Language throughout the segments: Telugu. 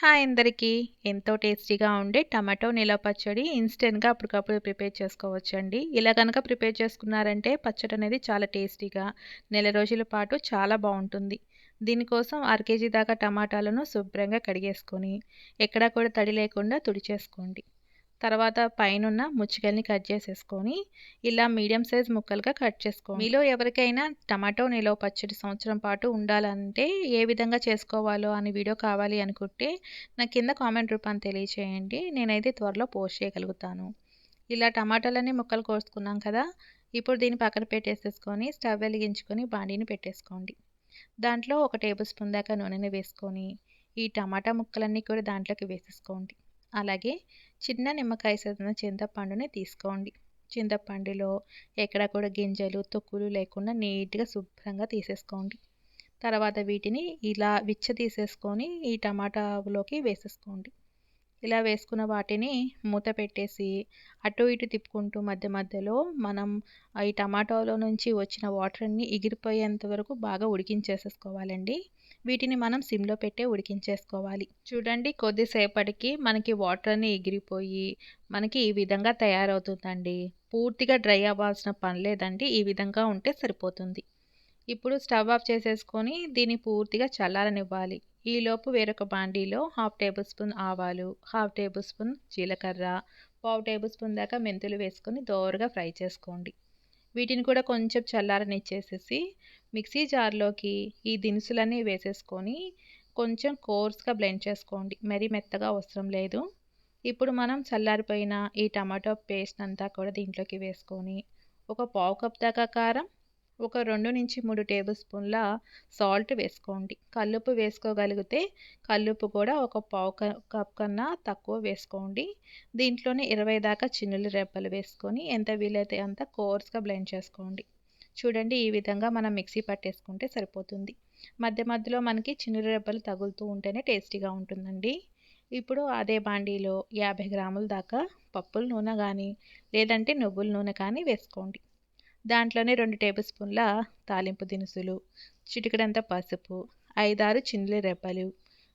హాయ్ అందరికీ. ఎంతో టేస్టీగా ఉండే టమాటో నిలవ పచ్చడి ఇన్స్టెంట్గా అప్పటికప్పుడు ప్రిపేర్ చేసుకోవచ్చండి. ఇలా కనుక ప్రిపేర్ చేసుకున్నారంటే పచ్చడి అనేది చాలా టేస్టీగా నెల రోజుల పాటు చాలా బాగుంటుంది. దీనికోసం అర కేజీ దాకా టమాటాలను శుభ్రంగా కడిగేసుకొని ఎక్కడా కూడా తడి లేకుండా తుడిచేసుకోండి. తర్వాత పైనున్న ముచ్చికల్ని కట్ చేసేసుకొని ఇలా మీడియం సైజ్ ముక్కలుగా కట్ చేసుకోండి మీలో ఎవరికైనా టమాటో నిలవ పచ్చడి సంవత్సరం పాటు ఉండాలంటే ఏ విధంగా చేసుకోవాలో అని వీడియో కావాలి అనుకుంటే నా కింద కామెంట్ రూపాన్ని తెలియచేయండి. నేనైతే త్వరలో పోస్ట్ చేయగలుగుతాను. ఇలా టమాటాలన్నీ ముక్కలు కోసుకున్నాం కదా ఇప్పుడు దీన్ని పక్కన పెట్టేసేసుకొని స్టవ్ వెలిగించుకొని బాండీని పెట్టేసుకోండి. దాంట్లో ఒక టేబుల్ స్పూన్ దాకా నూనెని వేసుకొని ఈ టమాటా ముక్కలన్నీ కూడా దాంట్లోకి వేసేసుకోండి. అలాగే చిన్న నిమ్మకాయ సైజున చింతపండుని తీసుకోండి. చింతపండులో ఎక్కడ కూడా గింజలు తొక్కులు లేకుండా నీట్గా శుభ్రంగా తీసేసుకోండి. తర్వాత వీటిని ఇలా విచ్చ తీసేసుకొని ఈ టమాటాలోకి వేసేసుకోండి. ఇలా వేసుకున్న వాటిని మూత పెట్టేసి అటు ఇటు తిప్పుకుంటూ మధ్య మధ్యలో మనం ఈ టమాటోలో నుంచి వచ్చిన వాటర్ని ఎగిరిపోయేంత వరకు బాగా ఉడికించేసేసుకోవాలండి. వీటిని మనం సిమ్లో పెట్టే ఉడికించేసుకోవాలి. చూడండి కొద్దిసేపటికి మనకి వాటర్ని ఎగిరిపోయి మనకి ఈ విధంగా తయారవుతుందండి. పూర్తిగా డ్రై అవ్వాల్సిన పని లేదండి. ఈ విధంగా ఉంటే సరిపోతుంది. ఇప్పుడు స్టవ్ ఆఫ్ చేసేసుకొని దీన్ని పూర్తిగా చల్లారనివ్వాలి. ఈలోపు వేరొక బాండీలో హాఫ్ టేబుల్ స్పూన్ ఆవాలు హాఫ్ టేబుల్ స్పూన్ జీలకర్ర పావు టేబుల్ స్పూన్ దాకా మెంతులు వేసుకొని దోరగా ఫ్రై చేసుకోండి. వీటిని కూడా కొంచెం చల్లారనిచ్చేసేసి మిక్సీ జార్లోకి ఈ దినుసులన్నీ వేసేసుకొని కొంచెం కోర్స్గా బ్లెండ్ చేసుకోండి. మరీ మెత్తగా అవసరం లేదు. ఇప్పుడు మనం చల్లారిపోయిన ఈ టమాటో పేస్ట్ అంతా కూడా దీంట్లోకి వేసుకొని ఒక పావు కప్ దాకా కారం ఒక రెండు నుంచి మూడు టేబుల్ స్పూన్ల సాల్ట్ వేసుకోండి. కల్లుప్పు వేసుకోగలిగితే కల్లుప్పు కూడా ఒక పావు కప్ కన్నా తక్కువ వేసుకోండి. దీంట్లోనే ఇరవై దాకా చిన్నులు రెబ్బలు వేసుకొని ఎంత వీలైతే అంత కోర్స్గా బ్లెండ్ చేసుకోండి. చూడండి ఈ విధంగా మనం మిక్సీ పట్టేసుకుంటే సరిపోతుంది. మధ్య మధ్యలో మనకి చిన్నులు రెబ్బలు తగులుతూ ఉంటేనే టేస్టీగా ఉంటుందండి. ఇప్పుడు అదే బాండీలో యాభై గ్రాముల దాకా పప్పుల నూనె కానీ లేదంటే నువ్వుల నూనె కానీ వేసుకోండి. దాంట్లోనే రెండు టేబుల్ స్పూన్ల తాలింపు దినుసులు చిటికడంత పసుపు ఐదారు చిండ్లి రెబ్బలు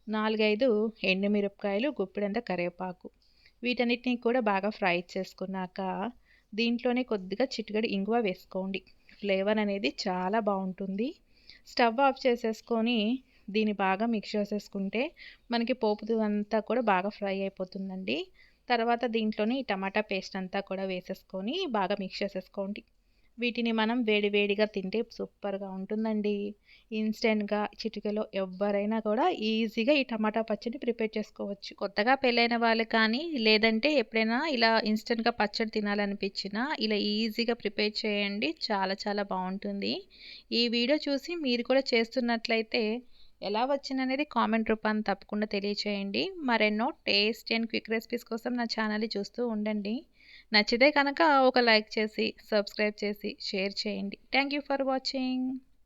నాలుగైదు ఎండుమిరపకాయలు గుప్పిడంత కరివేపాకు. వీటన్నిటిని కూడా బాగా ఫ్రై చేసుకున్నాక దీంట్లోనే కొద్దిగా చిటికడి ఇంగువ వేసుకోండి. ఫ్లేవర్ అనేది చాలా బాగుంటుంది. స్టవ్ ఆఫ్ చేసేసుకొని దీన్ని బాగా మిక్స్ చేసేసుకుంటే మనకి పోపు అంతా కూడా బాగా ఫ్రై అయిపోతుందండి. తర్వాత దీంట్లోని టమాటా పేస్ట్ అంతా కూడా వేసేసుకొని బాగా మిక్స్ చేసేసుకోండి. వీటిని మనం వేడివేడిగా తింటే సూపర్గా ఉంటుందండి. ఇన్స్టెంట్గా చిటికలో ఎవరైనా కూడా ఈజీగా ఈ టమాటా పచ్చడి ప్రిపేర్ చేసుకోవచ్చు. కొత్తగా పెళ్ళైన వాళ్ళు కానీ లేదంటే ఎప్పుడైనా ఇలా ఇన్స్టెంట్గా పచ్చడి తినాలనిపించినా ఇలా ఈజీగా ప్రిపేర్ చేయండి. చాలా చాలా బాగుంటుంది. ఈ వీడియో చూసి మీరు కూడా చేస్తున్నట్లయితే ఎలా వచ్చిందనేది కామెంట్ రూపాన్ని తప్పకుండా తెలియచేయండి. మరెన్నో టేస్ట్ అండ్ క్విక్ రెసిపీస్ కోసం నా ఛానల్ని చూస్తూ ఉండండి. నచ్చితే కనుక ఒక లైక్ చేసి సబ్స్క్రైబ్ చేసి షేర్ చేయండి. Thank you for watching